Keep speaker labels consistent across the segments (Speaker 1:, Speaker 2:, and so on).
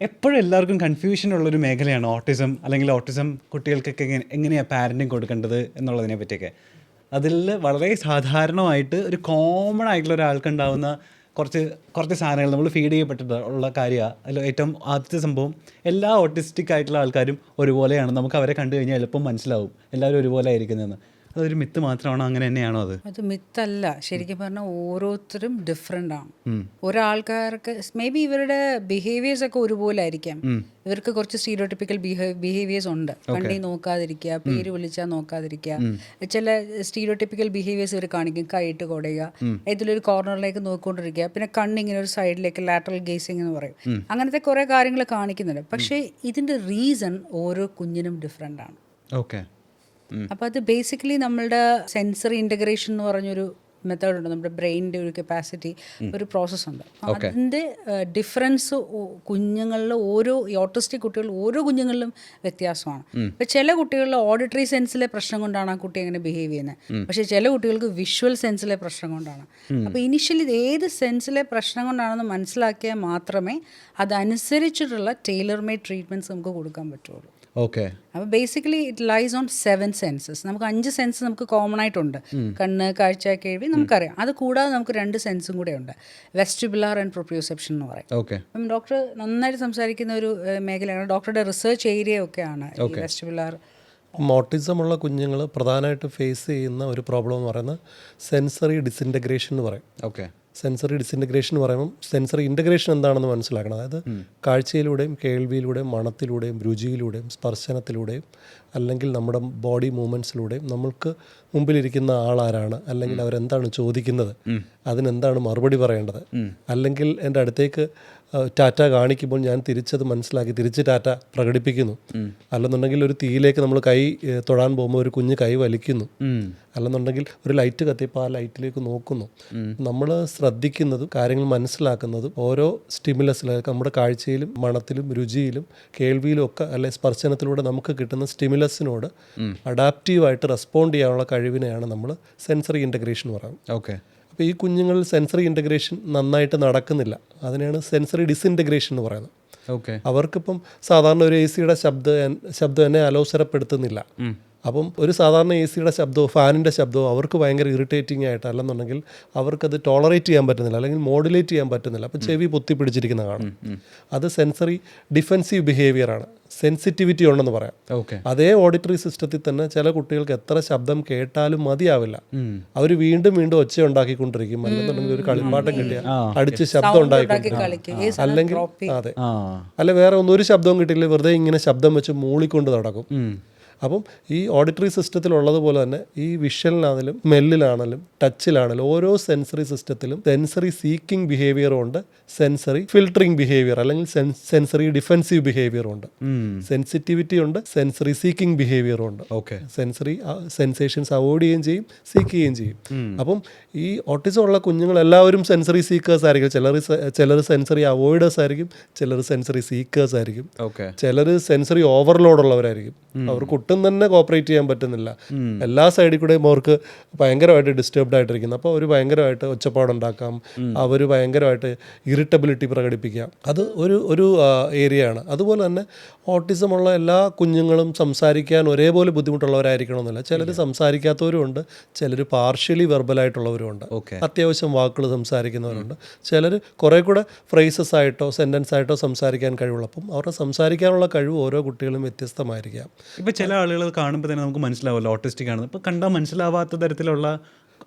Speaker 1: എപ്പോഴും എല്ലാവർക്കും കൺഫ്യൂഷൻ ഉള്ളൊരു മേഖലയാണ് ഓട്ടിസം അല്ലെങ്കിൽ ഓട്ടിസം കുട്ടികൾക്കൊക്കെ എങ്ങനെ എങ്ങനെയാണ് പാരന്റിങ് കൊടുക്കേണ്ടത് എന്നുള്ളതിനെ പറ്റിയൊക്കെ. അതിൽ വളരെ സാധാരണമായിട്ട് ഒരു കോമൺ ആയിട്ടുള്ള ഒരാൾക്കുണ്ടാവുന്ന കുറച്ച് കുറച്ച് സാധനങ്ങൾ നമ്മൾ ഫീഡ് ചെയ്യപ്പെട്ടിട്ട് ഉള്ള കാര്യമാണ് അതിൽ ഏറ്റവും ആദ്യത്തെ സംഭവം എല്ലാ ഓട്ടിസ്റ്റിക് ആയിട്ടുള്ള ആൾക്കാരും ഒരുപോലെയാണ്. നമുക്ക് അവരെ കണ്ടു കഴിഞ്ഞാൽ എളുപ്പം മനസ്സിലാവും. എല്ലാവരും ഒരുപോലെ ആയിരിക്കുന്നതെന്ന്. അതൊരു മിത്ത് മാത്രമാണോ? അങ്ങനെ തന്നെയാണോ അത്?
Speaker 2: അത് മിത്തല്ല. ശരിക്കും പറഞ്ഞാൽ ഓരോരുത്തരും ഡിഫറെന്റ് ആണ്. ഒരാൾക്കാർക്ക് മേ ബി ഇവരുടെ ബിഹേവിയേഴ്സ് ഒക്കെ ഒരുപോലെ ആയിരിക്കാം. ഇവർക്ക് കുറച്ച് സ്റ്റീരിയോട്ടിപ്പിക്കൽ ബിഹേവിയേഴ്സ് ഉണ്ട്. വണ്ടി നോക്കാതിരിക്കുക പേര് വിളിച്ചാൽ നോക്കാതിരിക്കുക. ചില സ്റ്റീരിയോട്ടിപ്പിക്കൽ ബിഹേവിയേഴ്സ് ഇവർ കാണിക്കും. കൈയിട്ട് കൊടയുക. ഇതിലൊരു കോർണറിലേക്ക് നോക്കിക്കൊണ്ടിരിക്കുക. പിന്നെ കണ്ണിങ്ങനെ ഒരു സൈഡിലേക്ക് ലാറ്ററൽ ഗേസിംഗ് എന്ന് പറയും. അങ്ങനത്തെ കുറേ കാര്യങ്ങൾ കാണിക്കുന്നുണ്ട്. പക്ഷേ ഇതിന്റെ റീസൺ ഓരോ കുഞ്ഞിനും ഡിഫറെന്റ് ആണ്.
Speaker 1: ഓക്കെ
Speaker 2: അപ്പോൾ അത് ബേസിക്കലി നമ്മളുടെ സെൻസറി ഇന്റഗ്രേഷൻ എന്ന് പറഞ്ഞൊരു മെത്തേഡുണ്ട് നമ്മുടെ ബ്രെയിനിന്റെ ഒരു കപ്പാസിറ്റി ഒരു പ്രോസസ്സ് ഉണ്ട്. അതിന്റെ ഡിഫറൻസ് കുഞ്ഞുങ്ങളിൽ ഓരോ ഓട്ടിസ്റ്റിക് കുട്ടികൾ ഓരോ കുഞ്ഞുങ്ങളിലും വ്യത്യാസമാണ്. ഇപ്പം ചില കുട്ടികളിൽ ഓഡിറ്ററി സെൻസിലെ പ്രശ്നം കൊണ്ടാണ് ആ കുട്ടി അങ്ങനെ ബിഹേവ് ചെയ്യുന്നത് പക്ഷേ ചില കുട്ടികൾക്ക് വിഷ്വൽ സെൻസിലെ പ്രശ്നം കൊണ്ടാണ്. അപ്പോൾ ഇനിഷ്യലി ഇത് ഏത് സെൻസിലെ പ്രശ്നം കൊണ്ടാണെന്ന് മനസ്സിലാക്കിയാൽ മാത്രമേ അതനുസരിച്ചിട്ടുള്ള ടൈലർ മെയ്ഡ് ട്രീറ്റ്മെന്റ്സ് നമുക്ക് കൊടുക്കാൻ പറ്റുള്ളൂ.
Speaker 1: ഓക്കെ
Speaker 2: അപ്പോൾ basically it lies on seven senses നമുക്ക് അഞ്ച് സെൻസ് നമുക്ക് കോമൺ ആയിട്ടുണ്ട്. കണ്ണ് കാഴ്ച കേൾവി നമുക്കറിയാം. അത് കൂടാതെ നമുക്ക് രണ്ട് സെൻസും കൂടെ ഉണ്ട്. വെസ്റ്റിബുലാർ ആൻഡ് പ്രൊപ്യൂസെപ്ഷൻ എന്ന് പറയും.
Speaker 1: ഓക്കെ
Speaker 2: അപ്പം ഡോക്ടർ നന്നായിട്ട് സംസാരിക്കുന്ന ഒരു മേഖലയാണ്. ഡോക്ടറുടെ റിസർച്ച് ഏരിയ ഒക്കെയാണ് വെസ്റ്റിബുലാർ
Speaker 3: ഓട്ടിസം ഉള്ള കുഞ്ഞുങ്ങൾ പ്രധാനമായിട്ട് ഫേസ് ചെയ്യുന്ന ഒരു പ്രോബ്ലം എന്ന് പറയുന്നത് സെൻസറി ഡിസിന്റഗ്രേഷൻ എന്ന് പറയും.
Speaker 1: ഓക്കെ
Speaker 3: സെൻസറി ഡിസിന്റഗ്രേഷൻ എന്ന് പറയുമ്പോൾ സെൻസറി ഇന്റഗ്രേഷൻ എന്താണെന്ന് മനസ്സിലാക്കണം. അതായത് കാഴ്ചയിലൂടെയും കേൾവിയിലൂടെയും മണത്തിലൂടെയും രുചിയിലൂടെയും സ്പർശനത്തിലൂടെയും അല്ലെങ്കിൽ നമ്മുടെ ബോഡി മൂവ്മെന്റ്സിലൂടെയും നമ്മൾക്ക് മുമ്പിലിരിക്കുന്ന ആളാരാണ് അല്ലെങ്കിൽ അവരെന്താണ് ചോദിക്കുന്നത് അതിനെന്താണ് മറുപടി പറയേണ്ടത് അല്ലെങ്കിൽ എന്റെ അടുത്തേക്ക് ടാറ്റ കാണിക്കുമ്പോൾ ഞാൻ തിരിച്ചത് മനസ്സിലാക്കി തിരിച്ച് ടാറ്റ പ്രകടിപ്പിക്കുന്നു. അല്ലെന്നുണ്ടെങ്കിൽ ഒരു തീയിലേക്ക് നമ്മൾ കൈ തൊടാൻ തൊഴാൻ പോകുമ്പോൾ ഒരു കുഞ്ഞ് കൈ വലിക്കുന്നു. അല്ലെന്നുണ്ടെങ്കിൽ ഒരു ലൈറ്റ് കത്തിയപ്പോൾ ആ ലൈറ്റിലേക്ക് നോക്കുന്നു. നമ്മൾ ശ്രദ്ധിക്കുന്നതും കാര്യങ്ങൾ മനസ്സിലാക്കുന്നതും ഓരോ സ്റ്റിമുലസിലും നമ്മുടെ കാഴ്ചയിലും മണത്തിലും രുചിയിലും കേൾവിയിലും ഒക്കെ അല്ലെ സ്പർശനത്തിലൂടെ നമുക്ക് കിട്ടുന്ന സ്റ്റിമുലസിനോട് അഡാപ്റ്റീവായിട്ട് റെസ്പോണ്ട് ചെയ്യാനുള്ള കഴിവിനെയാണ് നമ്മൾ സെൻസറി ഇന്റഗ്രേഷൻ പറയുന്നത്.
Speaker 1: ഓക്കെ.
Speaker 3: അപ്പോൾ ഈ കുഞ്ഞുങ്ങളിൽ സെൻസറി ഇന്റഗ്രേഷൻ നന്നായിട്ട് നടക്കുന്നില്ല. അതിനെയാണ് സെൻസറി ഡിസിന്റഗ്രേഷൻ എന്ന് പറയുന്നത്.
Speaker 1: ഓക്കെ
Speaker 3: അവർക്കിപ്പം സാധാരണ ഒരു എ സിയുടെ ശബ്ദം ശബ്ദം എന്നെ അലോസരപ്പെടുത്തുന്നില്ല. അപ്പം ഒരു സാധാരണ എ സിയുടെ ശബ്ദമോ ഫാനിന്റെ ശബ്ദമോ അവർക്ക് ഭയങ്കര ഇറിറ്റേറ്റിംഗ് ആയിട്ട് അല്ലെന്നുണ്ടെങ്കിൽ അവർക്കത് ടോളറേറ്റ് ചെയ്യാൻ പറ്റുന്നില്ല അല്ലെങ്കിൽ മോഡുലേറ്റ് ചെയ്യാൻ പറ്റുന്നില്ല. അപ്പം ചെവി പൊത്തി പിടിച്ചിരിക്കുന്ന കാണും. അത് സെൻസറി ഡിഫെൻസീവ് ബിഹേവിയർ ആണ്. സെൻസിറ്റിവിറ്റി ഉണ്ടെന്ന് പറയാം.
Speaker 1: ഓക്കെ.
Speaker 3: അതേ ഓഡിറ്ററി സിസ്റ്റത്തിൽ തന്നെ ചില കുട്ടികൾക്ക് എത്ര ശബ്ദം കേട്ടാലും മതിയാവില്ല. അവർ വീണ്ടും വീണ്ടും ഒച്ച ഉണ്ടാക്കിക്കൊണ്ടിരിക്കും. അല്ലെന്നുണ്ടെങ്കിൽ ഒരു കളിപ്പാട്ടം കിട്ടിയ അടിച്ച് ശബ്ദം ഉണ്ടാക്കിക്കൊണ്ടിരിക്കും
Speaker 2: കളിക്കും.
Speaker 3: അല്ലെങ്കിൽ അതെ. അല്ല വേറെ ഒന്നും ഒരു ശബ്ദവും കിട്ടിയില്ല വെറുതെ ഇങ്ങനെ ശബ്ദം വെച്ച് മൂളിക്കൊണ്ട് നടക്കും. അപ്പം ഈ ഓഡിറ്ററി സിസ്റ്റത്തിലുള്ളതുപോലെ തന്നെ ഈ വിഷ്വലിനാണെങ്കിലും സ്മെല്ലിലാണെങ്കിലും ടച്ചിലാണെങ്കിലും ഓരോ സെൻസറി സിസ്റ്റത്തിലും സെൻസറി സീക്കിംഗ് ബിഹേവിയറും ഉണ്ട്. സെൻസറി ഫിൽട്ടറിംഗ് ബിഹേവിയർ അല്ലെങ്കിൽ സെൻസറി ഡിഫെൻസീവ് ബിഹേവിയറും ഉണ്ട്. സെൻസിറ്റിവിറ്റി ഉണ്ട് സെൻസറി സീക്കിംഗ് ബിഹേവിയറും ഉണ്ട്.
Speaker 1: ഓക്കെ.
Speaker 3: സെൻസറി സെൻസേഷൻസ് അവോയ്ഡ് ചെയ്യുകയും ചെയ്യും സീക്ക് ചെയ്യുകയും ചെയ്യും. അപ്പം ഈ ഓട്ടിസം ഉള്ള കുഞ്ഞുങ്ങൾ എല്ലാവരും സെൻസറി സീക്കേഴ്സ് ആയിരിക്കും. ചിലർ ചിലർ സെൻസറി അവോയ്ഡേഴ്സ് ആയിരിക്കും ചിലർ സെൻസറി സീക്കേഴ്സ് ആയിരിക്കും.
Speaker 1: ഓക്കെ.
Speaker 3: ചിലർ സെൻസറി ഓവർലോഡ് ഉള്ളവരായിരിക്കും. അവർക്ക് ഒട്ടും തന്നെ കോപ്പറേറ്റ് ചെയ്യാൻ പറ്റുന്നില്ല. എല്ലാ സൈഡിൽ കൂടെയും അവർക്ക് ഭയങ്കരമായിട്ട് ഡിസ്റ്റർബ്ഡ് ആയിട്ടിരിക്കുന്നു. അപ്പോൾ അവർ ഭയങ്കരമായിട്ട് ഒച്ചപ്പാടുണ്ടാക്കാം. അവർ ഭയങ്കരമായിട്ട് ഇറിറ്റബിലിറ്റി പ്രകടിപ്പിക്കാം അത് ഒരു ഒരു ഏരിയയാണ് ആണ്. അതുപോലെ തന്നെ ഓട്ടിസം ഉള്ള എല്ലാ കുഞ്ഞുങ്ങളും സംസാരിക്കാൻ ഒരേപോലെ ബുദ്ധിമുട്ടുള്ളവരായിരിക്കണമെന്നില്ല. ചിലർ സംസാരിക്കാത്തവരും ഉണ്ട്. ചിലർ പാർഷ്യലി വെർബലായിട്ടുള്ളവരും ഉണ്ട്.
Speaker 1: ഓക്കെ.
Speaker 3: അത്യാവശ്യം വാക്കുകൾ സംസാരിക്കുന്നവരുണ്ട്. ചിലർ കുറേ കൂടെ ഫ്രേസസ് ആയിട്ടോ സെന്റൻസ് ആയിട്ടോ സംസാരിക്കാൻ കഴിവുള്ളപ്പം അവരുടെ സംസാരിക്കാനുള്ള കഴിവ് ഓരോ കുട്ടികളും വ്യത്യസ്തമായിരിക്കാം.
Speaker 1: ഇപ്പം ചില ആളുകൾ കാണുമ്പോൾ തന്നെ നമുക്ക് മനസ്സിലാവുമല്ലോ ഓട്ടിസ്റ്റിക് ആണെന്ന്. ഇപ്പോൾ കണ്ടാൽ മനസ്സിലാവാത്ത തരത്തിലുള്ള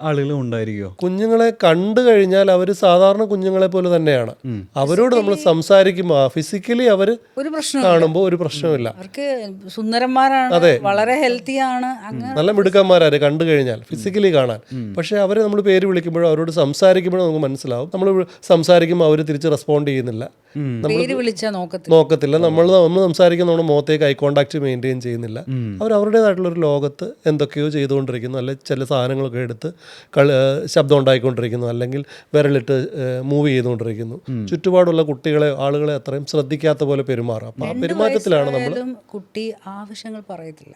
Speaker 1: ആളുകളും ഉണ്ടായിരിക്കുമോ
Speaker 3: കുഞ്ഞുങ്ങളെ കണ്ടു കഴിഞ്ഞാൽ അവർ സാധാരണ കുഞ്ഞുങ്ങളെ പോലെ തന്നെയാണ്. അവരോട് നമ്മൾ സംസാരിക്കുമ്പോൾ ഫിസിക്കലി അവർ
Speaker 2: ഒരു പ്രശ്നം
Speaker 3: കാണുമ്പോൾ ഒരു പ്രശ്നമില്ല
Speaker 2: അവർക്ക് സുന്ദരന്മാരാണ് വളരെ ഹെൽത്തി ആണ്
Speaker 3: നല്ല മിടുക്കന്മാരാണ് കണ്ടു കഴിഞ്ഞാൽ ഫിസിക്കലി കാണാൻ. പക്ഷേ അവരെ നമ്മൾ പേര് വിളിക്കുമ്പോഴോ അവരോട് സംസാരിക്കുമ്പോഴോ നമുക്ക് മനസ്സിലാവും. നമ്മൾ സംസാരിക്കുമ്പോൾ അവർ തിരിച്ച് റെസ്പോണ്ട് ചെയ്യുന്നില്ല.
Speaker 2: നോക്കത്തില്ല.
Speaker 3: നോക്കത്തില്ല. നമ്മൾ നമ്മൾ സംസാരിക്കുന്ന നമ്മുടെ മുഖത്തേക്ക് ഐ കോണ്ടാക്ട് മെയിന്റെയിൻ ചെയ്യുന്നില്ല. അവർ അവരുടേതായിട്ടുള്ള ഒരു ലോകത്ത് എന്തൊക്കെയോ ചെയ്തുകൊണ്ടിരിക്കുന്നു. അല്ലെ ചില സാധനങ്ങളൊക്കെ എടുത്ത് കളി ശബ്ദം ഉണ്ടായിക്കൊണ്ടിരിക്കുന്നു. അല്ലെങ്കിൽ വിരലിട്ട് മൂവ് ചെയ്തുകൊണ്ടിരിക്കുന്നു. ചുറ്റുപാടുള്ള കുട്ടികളെ ആളുകളെ അത്രയും ശ്രദ്ധിക്കാത്ത പോലെ പെരുമാറാം. അപ്പം ആ പെരുമാറ്റത്തിലാണ് നമ്മൾ
Speaker 2: കുട്ടി ആവശ്യങ്ങൾ പറയത്തില്ല.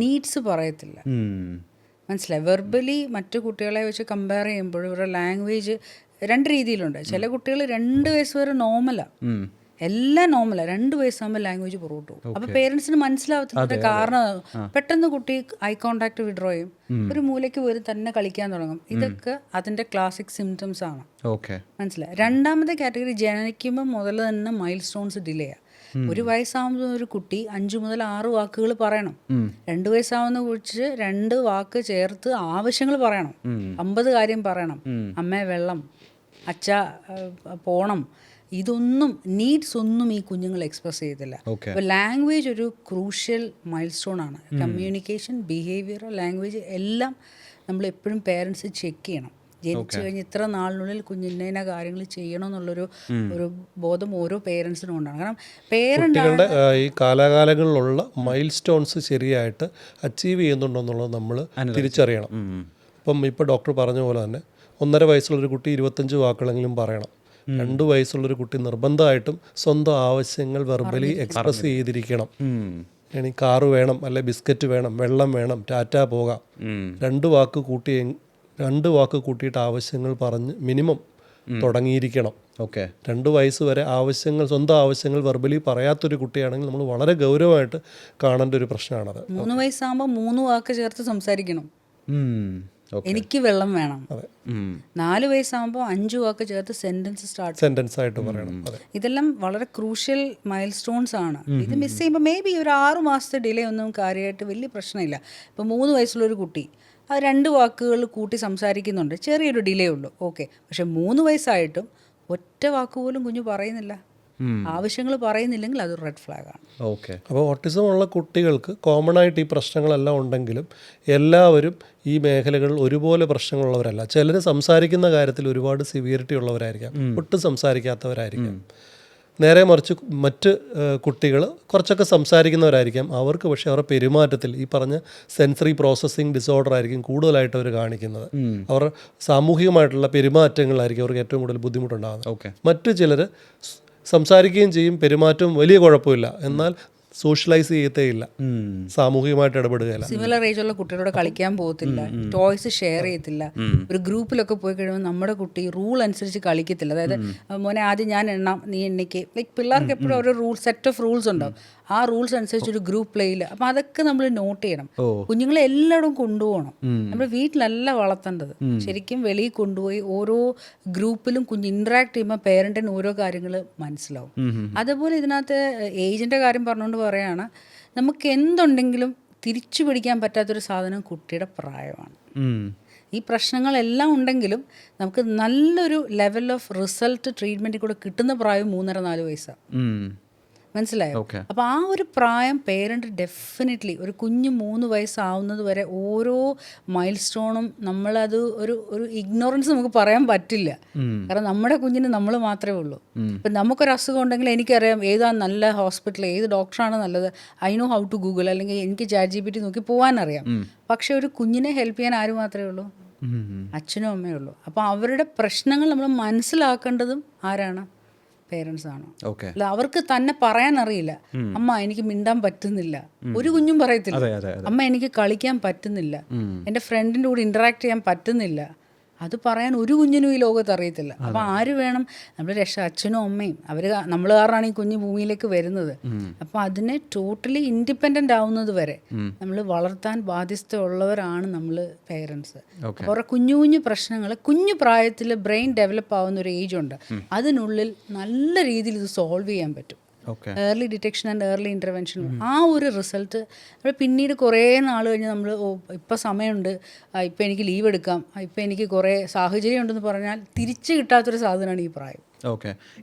Speaker 2: നീഡ്സ് പറയത്തില്ല. മനസ്സിലായി? വെർബലി മറ്റു കുട്ടികളെ വെച്ച് കമ്പയർ ചെയ്യുമ്പോൾ ഇവരുടെ ലാംഗ്വേജ് രണ്ട് രീതിയിലുണ്ട്. ചില കുട്ടികൾ രണ്ട് വയസ്സ് വരെ നോർമലാണ് എല്ലാം നോർമലാണ് രണ്ട് വയസ്സാകുമ്പോൾ ലാംഗ്വേജ് പുറകോട്ട് പോകും. അപ്പോൾ പേരൻസിന് മനസ്സിലാവത്തില്ല കാരണം പെട്ടെന്ന് കുട്ടി ഐ കോണ്ടാക്ട് വിഡ്രോ ചെയ്യും. ഒരു മൂലയ്ക്ക് പോയി തന്നെ കളിക്കാൻ തുടങ്ങും. ഇതൊക്കെ അതിന്റെ ക്ലാസിക് സിംറ്റംസ് ആണ്. മനസ്സിലായി? രണ്ടാമത്തെ കാറ്റഗറി ജനിക്കുമ്പോൾ മുതൽ തന്നെ മൈൽ സ്റ്റോൺസ് ഡിലേ ആണ് ഒരു വയസ്സാവുന്ന ഒരു കുട്ടി അഞ്ചു മുതൽ ആറ് വാക്കുകൾ പറയണം. രണ്ട് വയസ്സാവുന്ന കുറിച്ച് രണ്ട് വാക്ക് ചേർത്ത് ആവശ്യങ്ങൾ പറയണം. അമ്പത് കാര്യം പറയണം. അമ്മ വെള്ളം അച്ഛ പോണം ഇതൊന്നും നീഡ്സ് ഒന്നും ഈ കുഞ്ഞുങ്ങൾ എക്സ്പ്രസ് ചെയ്തില്ല. അപ്പോൾ ലാംഗ്വേജ് ഒരു ക്രൂഷ്യൽ മൈൽ സ്റ്റോൺ ആണ് കമ്മ്യൂണിക്കേഷൻ ബിഹേവിയർ ലാംഗ്വേജ് എല്ലാം നമ്മൾ എപ്പോഴും പേരൻസ് ചെക്ക് ചെയ്യണം. ജനിച്ചു കഴിഞ്ഞ് ഇത്ര നാളിനുള്ളിൽ കുഞ്ഞിനെ കാര്യങ്ങൾ ചെയ്യണം എന്നുള്ളൊരു ഒരു ബോധം ഓരോ പേരൻസിനും ഉണ്ടാണ് കാരണം
Speaker 3: പേരന്റ് ഈ കാലാകാലങ്ങളിലുള്ള മൈൽ സ്റ്റോൺസ് ശരിയായിട്ട് അച്ചീവ് ചെയ്യുന്നുണ്ടോ എന്നുള്ളത് നമ്മൾ തിരിച്ചറിയണം. ഇപ്പം ഇപ്പോൾ ഡോക്ടർ പറഞ്ഞ പോലെ തന്നെ ഒന്നര വയസ്സുള്ളൊരു കുട്ടി ഇരുപത്തഞ്ച് വാക്കുകളെങ്കിലും പറയണം. രണ്ട് വയസ്സുള്ളൊരു കുട്ടി നിർബന്ധമായിട്ടും സ്വന്തം ആവശ്യങ്ങൾ വെർബലി എക്സ്പ്രസ് ചെയ്തിരിക്കണം. ഇനി കാറ് വേണം അല്ലെ ബിസ്ക്കറ്റ് വേണം വെള്ളം വേണം ടാറ്റ പോകാം. രണ്ട് വാക്ക് കൂട്ടി രണ്ട് വാക്ക് കൂട്ടിയിട്ട് ആവശ്യങ്ങൾ പറഞ്ഞ് മിനിമം തുടങ്ങിയിരിക്കണം.
Speaker 1: ഓക്കെ.
Speaker 3: രണ്ട് വയസ്സ് വരെ ആവശ്യങ്ങൾ സ്വന്തം ആവശ്യങ്ങൾ വെർബലി പറയാത്തൊരു കുട്ടിയാണെങ്കിൽ നമ്മൾ വളരെ ഗൗരവമായിട്ട് കാണേണ്ട ഒരു പ്രശ്നമാണത്.
Speaker 2: മൂന്ന് വയസ്സാകുമ്പോൾ മൂന്ന് വാക്ക് ചേർത്ത് സംസാരിക്കണം. എനിക്ക് വെള്ളം വേണം. നാല് വയസ്സാകുമ്പോൾ അഞ്ചു വാക്ക് ചേർത്ത് സെന്റൻസ് സ്റ്റാർട്ട്
Speaker 3: സെന്റൻസ് ആയിട്ട് പറയണം. അതെ.
Speaker 2: ഇതെല്ലാം വളരെ ക്രൂഷ്യൽ മൈൽ സ്റ്റോൺസ് ആണ് ഇത് മിസ് ചെയ്യുമ്പോൾ മേ ബി ഒരു ആറു മാസത്തെ ഡിലേ ഒന്നും കാര്യമായിട്ട് വലിയ പ്രശ്നമില്ല. ഇപ്പോൾ മൂന്ന് വയസ്സുള്ള ഒരു കുട്ടി ആ രണ്ട് വാക്കുകൾ കൂട്ടി സംസാരിക്കുന്നുണ്ട്. ചെറിയൊരു ഡിലേ ഉള്ളൂ. ഓക്കെ പക്ഷെ മൂന്ന് വയസ്സായിട്ടും ഒറ്റ വാക്കുപോലും കുഞ്ഞു പറയുന്നില്ല. ആവശ്യങ്ങൾ പറയുന്നില്ലെങ്കിൽ അത് റെഡ് ഫ്ലാഗ് ആണ്.
Speaker 1: ഓക്കെ
Speaker 3: അപ്പോൾ ഓട്ടിസം ഉള്ള കുട്ടികൾക്ക് കോമൺ ആയിട്ട് ഈ പ്രശ്നങ്ങളെല്ലാം ഉണ്ടെങ്കിലും എല്ലാവരും ഈ മേഖലകളിൽ ഒരുപോലെ പ്രശ്നങ്ങളുള്ളവരല്ല. ചിലർ സംസാരിക്കുന്ന കാര്യത്തിൽ ഒരുപാട് സിവിയറിറ്റി ഉള്ളവരായിരിക്കാം. ഒട്ടും സംസാരിക്കാത്തവരായിരിക്കാം. നേരെ മറിച്ച് മറ്റ് കുട്ടികൾ കുറച്ചൊക്കെ സംസാരിക്കുന്നവരായിരിക്കാം. അവർക്ക് പക്ഷേ അവരുടെ പെരുമാറ്റത്തിൽ ഈ പറഞ്ഞ സെൻസറി പ്രോസസ്സിങ് ഡിസോർഡർ ആയിരിക്കും കൂടുതലായിട്ട് അവർ കാണിക്കുന്നത്. അവർ സാമൂഹികമായിട്ടുള്ള പെരുമാറ്റങ്ങളായിരിക്കും അവർക്ക് ഏറ്റവും കൂടുതൽ ബുദ്ധിമുട്ടുണ്ടാകുന്നത്.
Speaker 1: ഓക്കെ
Speaker 3: മറ്റു ചിലർ സംസാരിക്കുകയും ചെയ്യും. പെരുമാറ്റവും വലിയ കുഴപ്പമില്ല. എന്നാൽ സോഷ്യലൈസ് ചെയ്യത്തേ ഇല്ല സാമൂഹികമായിട്ട് ഇടപെടുകയില്ല.
Speaker 2: സിമിലർ ഏജ് ഉള്ള കുട്ടികളോട് കളിക്കാൻ പോകത്തില്ല. ടോയ്സ് ഷെയർ ചെയ്യത്തില്ല. ഒരു ഗ്രൂപ്പിലൊക്കെ പോയി കഴിയുമ്പോൾ നമ്മുടെ കുട്ടി റൂൾ അനുസരിച്ച് കളിക്കത്തില്ല. അതായത് മോനെ ആദ്യം ഞാൻ എണ്ണാം നീ എണ്ണിക്ക്. ലൈക്ക് പിള്ളേർക്ക് എപ്പോഴും ഓരോ റൂൾ സെറ്റ് ഓഫ് റൂൾസ് ഉണ്ടാവും. ആ റൂൾസ് അനുസരിച്ച് ഒരു ഗ്രൂപ്പ് പ്ലേയിൽ അപ്പം അതൊക്കെ നമ്മൾ നോട്ട് ചെയ്യണം. കുഞ്ഞുങ്ങളെ എല്ലായിടും കൊണ്ടുപോകണം. നമ്മൾ വീട്ടിലല്ല വളർത്തേണ്ടത്. ശരിക്കും വെളിയിൽ കൊണ്ടുപോയി ഓരോ ഗ്രൂപ്പിലും കുഞ്ഞ് ഇന്ററാക്ട് ചെയ്യുമ്പോൾ പേരന്റിന് ഓരോ കാര്യങ്ങൾ മനസ്സിലാവും. അതുപോലെ ഇതിനകത്ത് ഏജിന്റെ കാര്യം പറഞ്ഞുകൊണ്ട് പറയാണ് നമുക്ക് എന്തുണ്ടെങ്കിലും തിരിച്ചു പിടിക്കാൻ പറ്റാത്തൊരു സാധനം കുട്ടിയുടെ പ്രായമാണ്. ഈ പ്രശ്നങ്ങളെല്ലാം ഉണ്ടെങ്കിലും നമുക്ക് നല്ലൊരു ലെവൽ ഓഫ് റിസൾട്ട് ട്രീറ്റ്മെന്റിൽ കൂടെ കിട്ടുന്ന പ്രായം മൂന്നര നാല് വയസ്സാണ് മനസ്സിലായോ. അപ്പോൾ ആ ഒരു പ്രായം പേരന്റ് ഡെഫിനറ്റ്ലി ഒരു കുഞ്ഞ് മൂന്ന് വയസ്സാവുന്നത് വരെ ഓരോ മൈൽ സ്റ്റോണും നമ്മളത് ഒരു ഒരു ഇഗ്നോറൻസ് നമുക്ക് പറയാൻ പറ്റില്ല. കാരണം നമ്മുടെ കുഞ്ഞിന് നമ്മൾ മാത്രമേ ഉള്ളൂ. ഇപ്പം നമുക്കൊരു അസുഖം ഉണ്ടെങ്കിൽ എനിക്കറിയാം ഏതാ നല്ല ഹോസ്പിറ്റൽ ഏത് ഡോക്ടറാണ് നല്ലത്. I know how to Google അല്ലെങ്കിൽ എനിക്ക് ചാറ്റ് ജി പി ടി നോക്കി പോകാനറിയാം പക്ഷെ ഒരു കുഞ്ഞിനെ ഹെൽപ്പ് ചെയ്യാൻ ആര് മാത്രമേ ഉള്ളൂ? അച്ഛനും അമ്മയേ ഉള്ളൂ. അപ്പോൾ അവരുടെ പ്രശ്നങ്ങൾ നമ്മൾ മനസ്സിലാക്കേണ്ടതും ആരാണ്? പേരൻസ് ആണ്? അല്ല അവർക്ക് തന്നെ പറയാൻ അറിയില്ല അമ്മ എനിക്ക് മിണ്ടാൻ പറ്റുന്നില്ല. ഒരു കുഞ്ഞും പറയത്തില്ല. അമ്മ എനിക്ക് കളിക്കാൻ പറ്റുന്നില്ല. എന്റെ ഫ്രണ്ടിന്റെ കൂടെ ഇന്ററാക്ട് ചെയ്യാൻ പറ്റുന്നില്ല. അത് പറയാൻ ഒരു കുഞ്ഞിനും ഈ ലോകത്ത് അറിയത്തില്ല. അപ്പം ആര് വേണം? നമ്മുടെ രക്ഷ അച്ഛനും അമ്മയും. അവർ നമ്മൾ കാരണമാണ് ഈ കുഞ്ഞ് ഭൂമിയിലേക്ക് വരുന്നത്. അപ്പം അതിനെ ടോട്ടലി ഇൻഡിപെൻഡന്റ് ആവുന്നത് വരെ നമ്മൾ വളർത്താൻ ബാധ്യസ്ഥയുള്ളവരാണ് നമ്മൾ പേരൻസ് അവരുടെ കുഞ്ഞു കുഞ്ഞു പ്രശ്നങ്ങൾ കുഞ്ഞു പ്രായത്തിൽ ബ്രെയിൻ ഡെവലപ്പ് ആവുന്ന ഒരു ഏജ് ഉണ്ട്. അതിനുള്ളിൽ നല്ല രീതിയിൽ ഇത് സോൾവ് ചെയ്യാൻ പറ്റും. Early detection and early intervention ആ ഒരു റിസൾട്ട് നമ്മൾ പിന്നീട് കുറേ നാൾ കഴിഞ്ഞ് നമ്മൾ ഓ ഇപ്പം സമയമുണ്ട്. ഇപ്പം എനിക്ക് ലീവ് എടുക്കാം. ഇപ്പം എനിക്ക് കുറേ സാഹചര്യം ഉണ്ടെന്ന് പറഞ്ഞാൽ തിരിച്ച് കിട്ടാത്തൊരു സാധനമാണ് ഈ പ്രായം.
Speaker 1: ഓക്കെ